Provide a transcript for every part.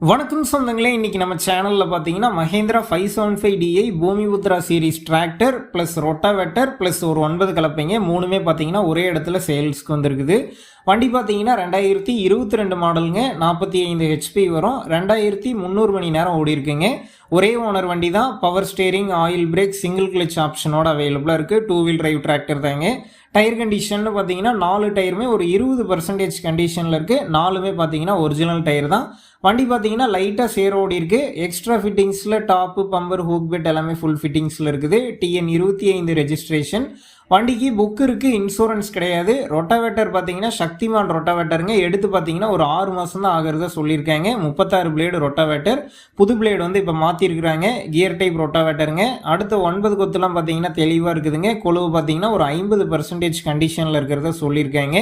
வணக்கம் சொந்தங்களே இன்றைக்கி நம்ம சேனலில் பார்த்தீங்கன்னா Mahindra five seven five DI Bhoomiputra series tractor plus rotavator plus ஒரு ஒன்பது கலப்பைங்க. மூணுமே பார்த்தீங்கன்னா ஒரே இடத்துல சேல்ஸ்க்கு வந்திருக்குது. வண்டி பார்த்தீங்கன்னா ரெண்டாயிரத்தி இருபத்தி ரெண்டு மாடலுங்க நாற்பத்தி ஐந்து ஹெச்பி வரும். ரெண்டாயிரத்தி முந்நூறு மணி நேரம் ஓடி இருக்குங்க. ஒரே ஓனர் வண்டி தான். Power steering oil brake single clutch ஆப்ஷனோட அவைலபிளாக இருக்குது டூ வீல் டிரைவ் டிராக்டர் தாங்க. டயர் கண்டிஷன்னு பார்த்தீங்கன்னா நாலு டயருமே ஒரு இருபது பர்சன்டேஜ் கண்டிஷனில் இருக்குது நாலுமே பார்த்தீங்கன்னா ஒரிஜினல் டயர் தான். வண்டி பார்த்தீங்கன்னா லைட்டாக சேர் ஓடி எக்ஸ்ட்ரா ஃபிட்டிங்ஸில் டாப்பு பம்பர் ஹூக் பெட் எல்லாமே ஃபுல் ஃபிட்டிங்ஸில் இருக்குது. டிஎன் இருபத்தி ஐந்து ரெஜிஸ்ட்ரேஷன் வண்டிக்கு புக்கு இருக்குது இன்சூரன்ஸ் கிடையாது. ரொட்டாவேட்டர் பார்த்தீங்கன்னா சக்திமான் ரொட்டாவேட்டருங்க எடுத்து பார்த்தீங்கன்னா ஒரு ஆறு மாதம் தான் ஆகிறதா சொல்லியிருக்காங்க. முப்பத்தாறு பிளேடு ரொட்டாவேட்டர் புது பிளேடு வந்து இப்போ மாற்றிருக்கிறாங்க கியர் டைப் ரொட்டாவேட்டருங்க அடுத்த ஒன்பது கொத்துலாம் பார்த்தீங்கன்னா தெளிவாக இருக்குதுங்க. கொழுவு பார்த்தீங்கன்னா ஒரு ஐம்பது பர்சன்டேஜ் கண்டிஷனில் இருக்கிறத சொல்லியிருக்காங்க.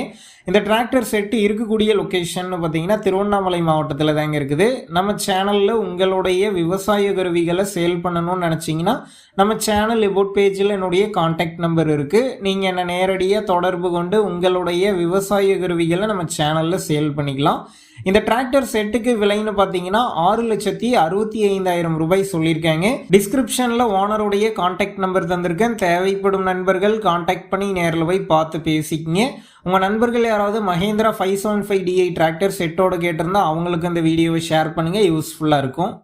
இந்த டிராக்டர் செட்டு இருக்கக்கூடிய லொக்கேஷன் பார்த்தீங்கன்னா திருவண்ணாமலை மாவட்டத்தில் தாங்க இருக்குது. நம்ம சேனலில் உங்களுடைய விவசாய கருவிகளை சேல் பண்ணணும்னு நினச்சிங்கன்னா நம்ம சேனல் எபோட் பேஜில் என்னுடைய காண்டாக்ட் நம்பர் இருக்குது நீங்கள் என்னை நேரடியாக தொடர்பு கொண்டு உங்களுடைய விவசாய கருவிகளை நம்ம சேனலில் சேல் பண்ணிக்கலாம். இந்த டிராக்டர் செட்டுக்கு விலைன்னு பார்த்தீங்கன்னா ஆறு லட்சத்தி அறுபத்தி ஐந்தாயிரம் ரூபாய் சொல்லியிருக்காங்க. டிஸ்கிரிப்ஷனில் ஓனருடைய காண்டாக்ட் நம்பர் தந்திருக்கேன். தேவைப்படும் நண்பர்கள் காண்டாக்ட் பண்ணி நேரில் போய் பார்த்து பேசிக்கிங்க. உங்கள் நண்பர்கள் யாராவது Mahindra five seven five DI tractor செட்டோட கேட்டிருந்தா அவங்களுக்கு அந்த வீடியோவை ஷேர் பண்ணுங்கள் யூஸ்ஃபுல்லாக இருக்கும்.